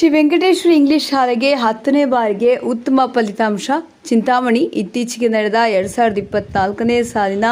Shri Venkateshwara English ಶಾಲೆಗೆ ಹತ್ತನೇ ಬಾರಿಗೆ ಉತ್ತಮ ಫಲಿತಾಂಶ. ಚಿಂತಾಮಣಿ ಇತ್ತೀಚೆಗೆ ನಡೆದ ಎರಡು ಸಾವಿರದ ಇಪ್ಪತ್ನಾಲ್ಕನೇ ಸಾಲಿನ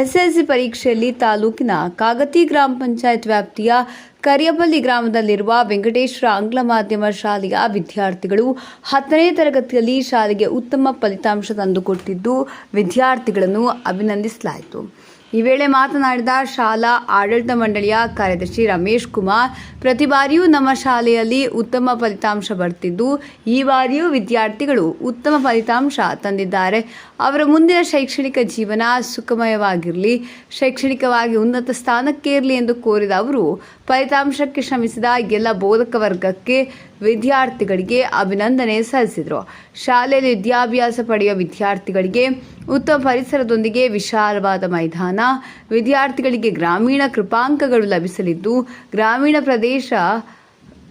ಎಸ್ಎಲ್ಸಿ ಪರೀಕ್ಷೆಯಲ್ಲಿ ತಾಲೂಕಿನ ಕಾಗತಿ ಗ್ರಾಮ ಪಂಚಾಯತ್ ವ್ಯಾಪ್ತಿಯ ಕರಿಯಬಲ್ಲಿ ಗ್ರಾಮದಲ್ಲಿರುವ ವೆಂಕಟೇಶ್ವರ ಆಂಗ್ಲ ಮಾಧ್ಯಮ ಶಾಲೆಯ ವಿದ್ಯಾರ್ಥಿಗಳು ಹತ್ತನೇ ತರಗತಿಯಲ್ಲಿ ಶಾಲೆಗೆ ಉತ್ತಮ ಫಲಿತಾಂಶ ತಂದುಕೊಟ್ಟಿದ್ದು ವಿದ್ಯಾರ್ಥಿಗಳನ್ನು ಅಭಿನಂದಿಸಲಾಯಿತು. ಈ ವೇಳೆ ಮಾತನಾಡಿದ ಶಾಲಾ ಆಡಳಿತ ಮಂಡಳಿಯ ಕಾರ್ಯದರ್ಶಿ ರಮೇಶ್ ಕುಮಾರ್, ಪ್ರತಿ ಬಾರಿಯೂ ನಮ್ಮ ಶಾಲೆಯಲ್ಲಿ ಉತ್ತಮ ಫಲಿತಾಂಶ ಬರ್ತಿದ್ದು, ಈ ಬಾರಿಯೂ ವಿದ್ಯಾರ್ಥಿಗಳು ಉತ್ತಮ ಫಲಿತಾಂಶ ತಂದಿದ್ದಾರೆ. ಅವರ ಮುಂದಿನ ಶೈಕ್ಷಣಿಕ ಜೀವನ ಸುಖಮಯವಾಗಿರಲಿ, ಶೈಕ್ಷಣಿಕವಾಗಿ ಉನ್ನತ ಸ್ಥಾನಕ್ಕೇರಲಿ ಎಂದು ಕೋರಿದ ಅವರು, ಫಲಿತಾಂಶಕ್ಕೆ ಶ್ರಮಿಸಿದ ಎಲ್ಲ ಬೋಧಕ ವರ್ಗಕ್ಕೆ ವಿದ್ಯಾರ್ಥಿಗಳಿಗೆ ಅಭಿನಂದನೆ ಸಲ್ಲಿಸಿದರು. ಶಾಲೆಯಲ್ಲಿ ವಿದ್ಯಾಭ್ಯಾಸ ಪಡೆಯುವ ವಿದ್ಯಾರ್ಥಿಗಳಿಗೆ ಉತ್ತಮ ಪರಿಸರದೊಂದಿಗೆ ವಿಶಾಲವಾದ ಮೈದಾನ, ವಿದ್ಯಾರ್ಥಿಗಳಿಗೆ ಗ್ರಾಮೀಣ ಕೃಪಾಂಕಗಳು ಲಭಿಸಲಿದ್ದು, ಗ್ರಾಮೀಣ ಪ್ರದೇಶ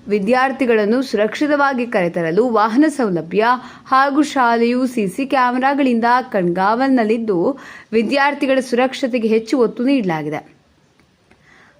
ವಿದ್ಯಾರ್ಥಿಗಳನ್ನು ಸುರಕ್ಷಿತವಾಗಿ ಕರೆತರಲು ವಾಹನ ಸೌಲಭ್ಯ ಹಾಗೂ ಶಾಲೆಯು ಸಿಸಿ ಕ್ಯಾಮೆರಾಗಳಿಂದ ಕಣ್ಗಾವಲಿನಲ್ಲಿದ್ದು, ವಿದ್ಯಾರ್ಥಿಗಳ ಸುರಕ್ಷತೆಗೆ ಹೆಚ್ಚು ಒತ್ತು ನೀಡಲಾಗಿದೆ.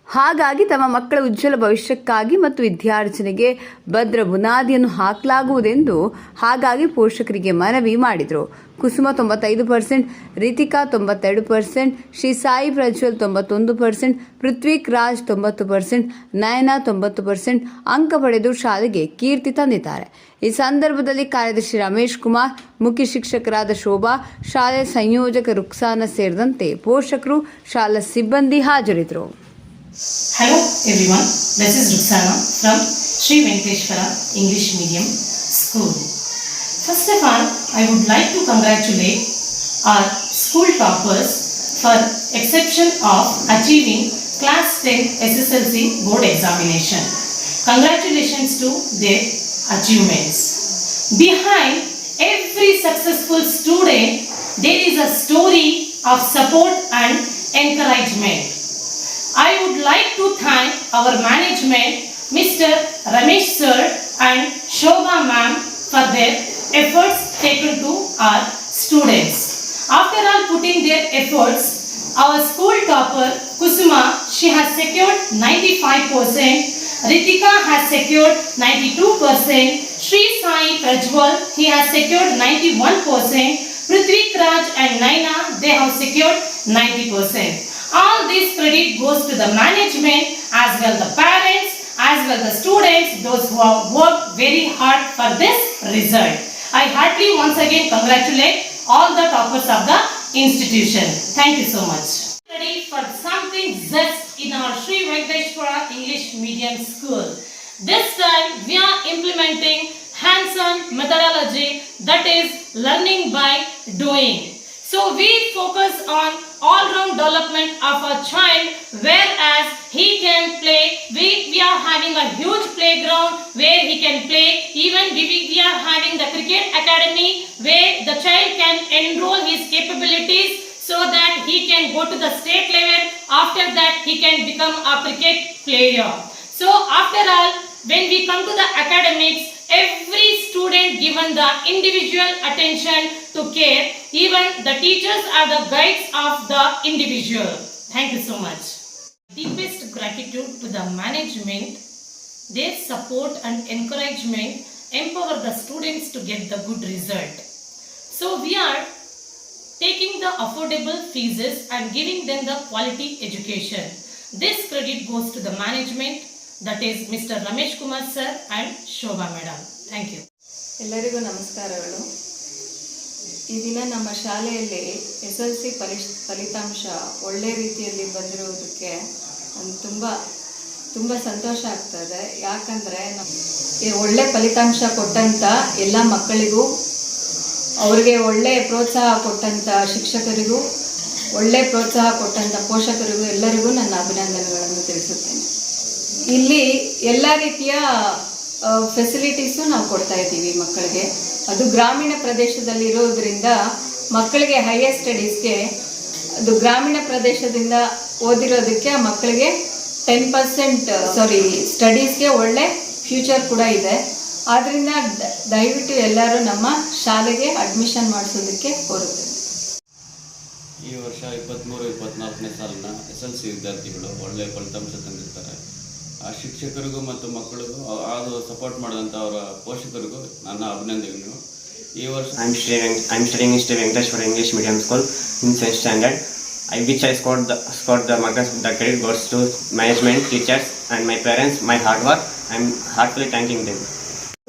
ಹಾಗಾಗಿ ತಮ್ಮ ಮಕ್ಕಳ ಉಜ್ವಲ ಭವಿಷ್ಯಕ್ಕಾಗಿ ಮತ್ತು ವಿದ್ಯಾರ್ಜನೆಗೆ ಭದ್ರ ಬುನಾದಿಯನ್ನು ಹಾಕಲಾಗುವುದೆಂದು ಹಾಗಾಗಿ ಪೋಷಕರಿಗೆ ಮನವಿ ಮಾಡಿದರು. ಕುಸುಮ ತೊಂಬತ್ತೈದು ಪರ್ಸೆಂಟ್, ರಿತಿಕಾ ತೊಂಬತ್ತೆರಡು ಪರ್ಸೆಂಟ್, ಶ್ರೀ ಸಾಯಿ ಪ್ರಜ್ವಲ್ ತೊಂಬತ್ತೊಂದು ಪರ್ಸೆಂಟ್, ಪೃಥ್ವಿಕ್ ರಾಜ್ ತೊಂಬತ್ತು ಪರ್ಸೆಂಟ್, ನಯನ ತೊಂಬತ್ತು ಪರ್ಸೆಂಟ್, ಅಂಕ ಪಡೆದು ಶಾಲೆಗೆ ಕೀರ್ತಿ ತಂದಿದ್ದಾರೆ. ಈ ಸಂದರ್ಭದಲ್ಲಿ ಕಾರ್ಯದರ್ಶಿ ರಮೇಶ್ ಕುಮಾರ್, ಮುಖ್ಯ ಶಿಕ್ಷಕರಾದ ಶೋಭಾ ಶಾಲೆಯ ಸಂಯೋಜಕ ರುಕ್ಸಾನ ಸೇರಿದಂತೆ ಪೋಷಕರು ಶಾಲಾ ಸಿಬ್ಬಂದಿ ಹಾಜರಿದ್ದರು. Hello everyone, this is Ruxana from Sri Venkateshwara English Medium School. First of all, I would like to congratulate our school toppers for exception of achieving class 10 SSLC board examination. Congratulations to their achievements. Behind every successful student, there is a story of support and encouragement. I would like to thank our management, Mr. Ramesh sir and Shobha ma'am for their efforts taken to our students. After all putting their efforts, our school topper Kusuma, she has secured 95%, Ritika has secured 92%, Sri Sai Prajwal, he has secured 91%, Prithvik Raj and Naina, they have secured 90%. All this credit goes to the management as well the parents as well the students, those who have worked very hard for this result. I heartily once again congratulate all the toppers of the institution. Thank you so much. Ready for something zest in our Sri Venkateshwara English Medium School. This time we are implementing hands-on methodology that is learning by doing. So we focus on all-round development of a child whereas he can play, we, we are having a huge playground where he can play, even we, we we are having the cricket academy where the child can enroll his capabilities so that he can go to the state level, after that he can become a cricket player. So after all, when we come to the academics, every student given the individual attention to care, even the teachers are the guides of the individual. Thank you so much. Deepest gratitude to the management, their support and encouragement empower the students to get the good result. So we are taking the affordable fees and giving them the quality education. This credit goes to the management, that is Mr. Ramesh Kumar sir and Shobha madam. Thank you. ಎಲ್ಲರಿಗೂ ನಮಸ್ಕಾರಗಳು ಈ ದಿನ ನಮ್ಮ ಶಾಲೆಯಲ್ಲಿ S L C ಫಲಿಶ್ ಫಲಿತಾಂಶ ಒಳ್ಳೆ ರೀತಿಯಲ್ಲಿ ಬಂದಿರುವುದಕ್ಕೆ ಒಂದು ತುಂಬ ತುಂಬ ಸಂತೋಷ ಆಗ್ತದೆ ಯಾಕಂದರೆ ಈ ಒಳ್ಳೆ ಫಲಿತಾಂಶ ಕೊಟ್ಟಂಥ ಎಲ್ಲ ಮಕ್ಕಳಿಗೂ, ಅವರಿಗೆ ಒಳ್ಳೆ ಪ್ರೋತ್ಸಾಹ ಕೊಟ್ಟಂಥ ಶಿಕ್ಷಕರಿಗೂ, ಒಳ್ಳೆ ಪ್ರೋತ್ಸಾಹ ಕೊಟ್ಟಂಥ ಪೋಷಕರಿಗೂ ಎಲ್ಲರಿಗೂ ನನ್ನ ಅಭಿನಂದನೆಗಳನ್ನು ತಿಳಿಸುತ್ತೇನೆ. ಇಲ್ಲಿ ಎಲ್ಲ ರೀತಿಯ ಫೆಸಿಲಿಟೀಸು ನಾವು ಕೊಡ್ತಾ ಇದ್ದೀವಿ ಮಕ್ಕಳಿಗೆ. ಅದು ಗ್ರಾಮೀಣ ಪ್ರದೇಶದಲ್ಲಿ ಇರೋದ್ರಿಂದ ಮಕ್ಕಳಿಗೆ ಹೈಯರ್ ಸ್ಟಡೀಸ್ಗೆ ಅದು ಗ್ರಾಮೀಣ ಪ್ರದೇಶದಿಂದ ಓದಿರೋದಕ್ಕೆ ಮಕ್ಕಳಿಗೆ ಟೆನ್ ಪರ್ಸೆಂಟ್ ಸಾರಿ ಸ್ಟಡೀಸ್ಗೆ ಒಳ್ಳೆ ಫ್ಯೂಚರ್ ಕೂಡ ಇದೆ. ಆದ್ದರಿಂದ ದಯವಿಟ್ಟು ಎಲ್ಲರೂ ನಮ್ಮ ಶಾಲೆಗೆ ಅಡ್ಮಿಷನ್ ಮಾಡಿಸೋದಕ್ಕೆ ಕೋರುತ್ತೆ. ಈ ವರ್ಷ ಇಪ್ಪತ್ತ್ಮೂರು ಇಪ್ಪತ್ತ್ನಾಲ್ಕನೇ ಸಾಲಿನ ಎಸ್ ಎಲ್ ಸಿ ವಿದ್ಯಾರ್ಥಿಗಳು ಒಳ್ಳೆಯ ಫಲಿತಾಂಶ ತಂದಿರ್ತಾರೆ. ಶಿಕ್ಷಕರಿಗೂ ಮತ್ತು ಮಕ್ಕಳಿಗೂ ಅದು ಸಪೋರ್ಟ್ ಮಾಡಿದಂಥ ಅವರ ಪೋಷಕರಿಗೂ ನನ್ನ ಅಭಿನಂದನೆಗಳು. ಈ ವರ್ಷ I am Sri Venk I am Sri Venkateshwara English medium school in seventh standard I which I scored the scored the marks the credit goes to management teachers and my parents my hard work I am heartfully thanking Dev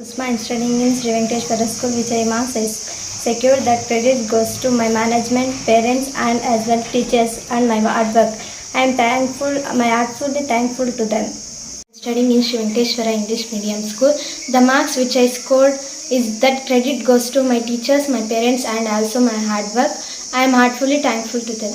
ಉಸ್ಮಾ studying in Sri Venkateshwara school Vijay ಮಾ size secure that credit goes to my management parents and as well teachers and my hard work I am thankful my heartfully thankful to them Studying in Sri English Medium School, the marks which I scored is that credit goes to my teachers, my parents, and also my hard work. I am heartfully thankful to them.